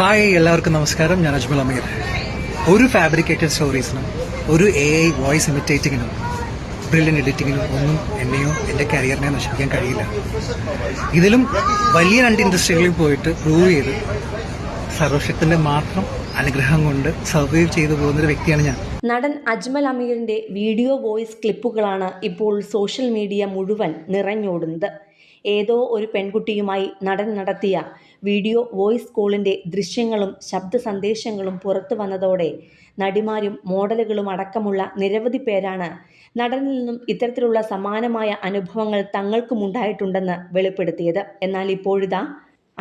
Hi എല്ലാവർക്കും നമസ്കാരം. ഞാൻ അജ്മൽ അമീർ. ഒരു ഫാബ്രിക്കേറ്റഡ് സ്റ്റോറീസിനും ഒരു എ ഐ വോയിസ് ഇമിറ്റേറ്റിങ്ങിനും ബ്രില്യൻ എഡിറ്റിങ്ങിനും ഒന്നും എന്നെയോ എന്റെ കരിയറിനെ നശിപ്പിക്കാൻ കഴിയില്ല. ഇതിലും വലിയ രണ്ട് ഇൻഡസ്ട്രികളിൽ പോയിട്ട് പ്രൂവ് ചെയ്ത് സർവശക്തിന്റെ മാത്രം അനുഗ്രഹം കൊണ്ട് സർവൈവ് ചെയ്തു പോകുന്നൊരു വ്യക്തിയാണ് ഞാൻ. നടൻ അജ്മൽ അമീറിന്റെ വീഡിയോ വോയിസ് ക്ലിപ്പുകളാണ് ഇപ്പോൾ സോഷ്യൽ മീഡിയ മുഴുവൻ നിറഞ്ഞോടുന്നത്. ഏതോ ഒരു പെൺകുട്ടിയുമായി നടൻ നടത്തിയ വീഡിയോ വോയിസ് കോളിന്റെ ദൃശ്യങ്ങളും ശബ്ദ സന്ദേശങ്ങളും പുറത്തു വന്നതോടെ നടിമാരും മോഡലുകളും അടക്കമുള്ള നിരവധി പേരാണ് നടനിൽ നിന്നും ഇത്തരത്തിലുള്ള സമാനമായ അനുഭവങ്ങൾ തങ്ങൾക്കും ഉണ്ടായിട്ടുണ്ടെന്ന് വെളിപ്പെടുത്തിയത്. എന്നാൽ ഇപ്പോഴിതാ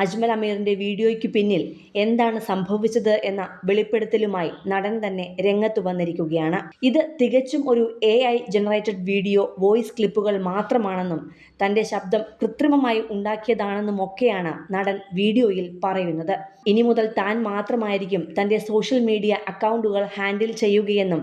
അജ്മൽ അമീറിന്റെ വീഡിയോയ്ക്ക് പിന്നിൽ എന്താണ് സംഭവിച്ചത് എന്ന വെളിപ്പെടുത്തലുമായി നടൻ തന്നെ രംഗത്ത് വന്നിരിക്കുകയാണ്. ഇത് തികച്ചും ഒരു A I generated video voice ക്ലിപ്പുകൾ മാത്രമാണെന്നും തന്റെ ശബ്ദം കൃത്രിമമായി ഉണ്ടാക്കിയതാണെന്നും ഒക്കെയാണ് നടൻ വീഡിയോയിൽ പറയുന്നത്. ഇനി മുതൽ താൻ മാത്രമായിരിക്കും തന്റെ സോഷ്യൽ മീഡിയ അക്കൗണ്ടുകൾ ഹാൻഡിൽ ചെയ്യുകയെന്നും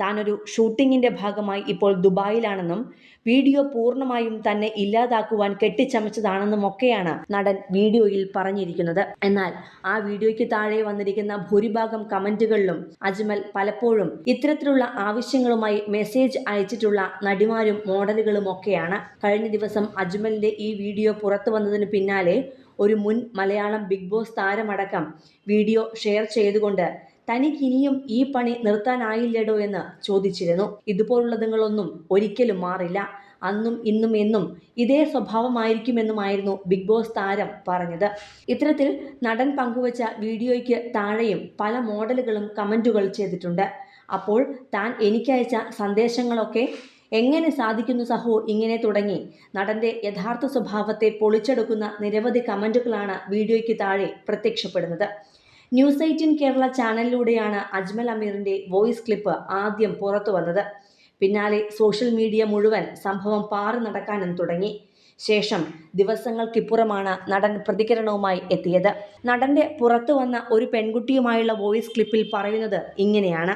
താനൊരു ഷൂട്ടിങ്ങിന്റെ ഭാഗമായി ഇപ്പോൾ ദുബായിലാണെന്നും വീഡിയോ പൂർണമായും തന്നെ ഇല്ലാതാക്കുവാൻ കെട്ടിച്ചമച്ചതാണെന്നും ഒക്കെയാണ് നടൻ വീഡിയോയിൽ പറഞ്ഞിരിക്കുന്നത്. എന്നാൽ ആ വീഡിയോയ്ക്ക് താഴെ വന്നിരിക്കുന്ന ഭൂരിഭാഗം കമന്റുകളിലും അജ്മൽ പലപ്പോഴും ഇത്തരത്തിലുള്ള ആവശ്യങ്ങളുമായി മെസ്സേജ് അയച്ചിട്ടുള്ള നടിമാരും മോഡലുകളും ഒക്കെയാണ്. കഴിഞ്ഞ ദിവസം അജ്മലിന്റെ ഈ വീഡിയോ പുറത്തു വന്നതിന് പിന്നാലെ ഒരു മുൻ മലയാളം ബിഗ് ബോസ് താരമടക്കം വീഡിയോ ഷെയർ ചെയ്തുകൊണ്ട് തനിക്കിനിയും ഈ പണി നിർത്താനായില്ലടോ എന്ന് ചോദിച്ചിരുന്നു. ഇതുപോലുള്ളതുങ്ങളൊന്നും ഒരിക്കലും മാറില്ല. അന്നും ഇന്നും എന്നും ഇതേ സ്വഭാവമായിരിക്കുമെന്നുമായിരുന്നു ബിഗ് ബോസ് താരം പറഞ്ഞത്. ഇത്തരത്തിൽ നടൻ പങ്കുവച്ച വീഡിയോയ്ക്ക് താഴെയും പല മോഡലുകളും കമന്റുകൾ ചെയ്തിട്ടുണ്ട്. അപ്പോൾ താൻ എനിക്കയച്ച സന്ദേശങ്ങളൊക്കെ എങ്ങനെ സാധിക്കുന്നു സഹോ? ഇങ്ങനെ തുടങ്ങി. നടന്റെ യഥാർത്ഥ സ്വഭാവത്തെ പൊളിച്ചെടുക്കുന്ന നിരവധി കമന്റുകളാണ് വീഡിയോയ്ക്ക് താഴെ പ്രത്യക്ഷപ്പെടുന്നത്. ന്യൂസ് എയ്റ്റീൻ കേരള ചാനലിലൂടെയാണ് അജ്മൽ അമീറിന്റെ വോയിസ് ക്ലിപ്പ് ആദ്യം പുറത്തു വന്നത് പിന്നാലെ സോഷ്യൽ മീഡിയ മുഴുവൻ സംഭവം പാറി നടക്കാനും തുടങ്ങി. ശേഷം ദിവസങ്ങൾക്കിപ്പുറമാണ് നടൻ പ്രതികരണവുമായി എത്തിയത്. നടന്റെ പുറത്തു വന്ന ഒരു പെൺകുട്ടിയുമായുള്ള വോയിസ് ക്ലിപ്പിൽ പറയുന്നത് ഇങ്ങനെയാണ്.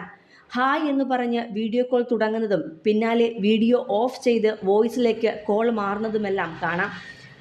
ഹായ് എന്ന് പറഞ്ഞ് വീഡിയോ കോൾ തുടങ്ങുന്നതും പിന്നാലെ വീഡിയോ ഓഫ് ചെയ്ത് വോയിസിലേക്ക് കോൾ മാറുന്നതുമെല്ലാം കാണാം.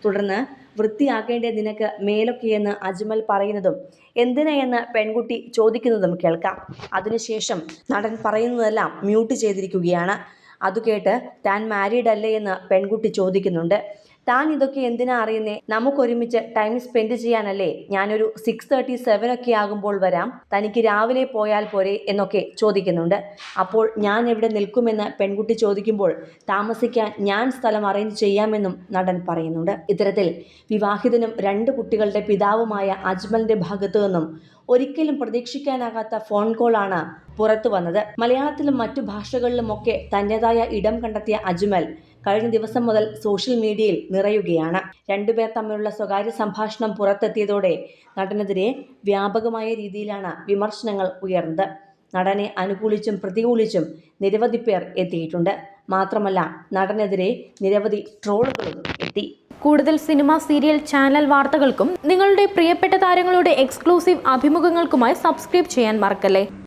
തുടർന്ന് വൃത്തിയാക്കേണ്ട നിനക്ക് മേലൊക്കെയെന്ന് അജ്മൽ പറയുന്നതും എന്തിനെയെന്ന് പെൺകുട്ടി ചോദിക്കുന്നതും കേൾക്കാം. അതിനുശേഷം നടൻ പറയുന്നതെല്ലാം മ്യൂട്ട് ചെയ്തിരിക്കുകയാണ്. അത് കേട്ട് താൻ മാരീഡ് അല്ലേ എന്ന് പെൺകുട്ടി ചോദിക്കുന്നുണ്ട്. താൻ ഇതൊക്കെ എന്തിനാ അറിയുന്നേ? നമുക്കൊരുമിച്ച് ടൈം സ്പെൻഡ് ചെയ്യാനല്ലേ? ഞാനൊരു സിക്സ് തേർട്ടി സെവൻ ഒക്കെ ആകുമ്പോൾ വരാം. തനിക്ക് രാവിലെ പോയാൽ പോരെ എന്നൊക്കെ ചോദിക്കുന്നുണ്ട്. അപ്പോൾ ഞാൻ എവിടെ നിൽക്കുമെന്ന് പെൺകുട്ടി ചോദിക്കുമ്പോൾ താമസിക്കാൻ ഞാൻ സ്ഥലം അറേഞ്ച് ചെയ്യാമെന്നും നടൻ പറയുന്നുണ്ട്. ഇത്തരത്തിൽ വിവാഹിതനും രണ്ട് കുട്ടികളുടെ പിതാവുമായ അജ്മലിന്റെ ഭാഗത്തു നിന്നും ഒരിക്കലും പ്രതീക്ഷിക്കാനാകാത്ത ഫോൺ കോളാണ് പുറത്തു വന്നത്. മലയാളത്തിലും മറ്റു ഭാഷകളിലുമൊക്കെ തന്റെതായ ഇടം കണ്ടെത്തിയ അജ്മൽ കഴിഞ്ഞ ദിവസം മുതൽ സോഷ്യൽ മീഡിയയിൽ നിറയുകയാണ്. രണ്ടുപേർ തമ്മിലുള്ള സ്വകാര്യ സംഭാഷണം പുറത്തെത്തിയതോടെ നടനെതിരെ വ്യാപകമായ രീതിയിലാണ് വിമർശനങ്ങൾ ഉയർന്നത്. നടനെ അനുകൂലിച്ചും പ്രതികൂലിച്ചും നിരവധി പേർ എത്തിയിട്ടുണ്ട്. മാത്രമല്ല നടനെതിരെ നിരവധി ട്രോളുകളും എത്തി. കൂടുതൽ സിനിമ സീരിയൽ ചാനൽ വാർത്തകൾക്കും നിങ്ങളുടെ പ്രിയപ്പെട്ട താരങ്ങളുടെ എക്സ്ക്ലൂസീവ് അഭിമുഖങ്ങൾക്കുമായി സബ്സ്ക്രൈബ് ചെയ്യാൻ മറക്കല്ലേ?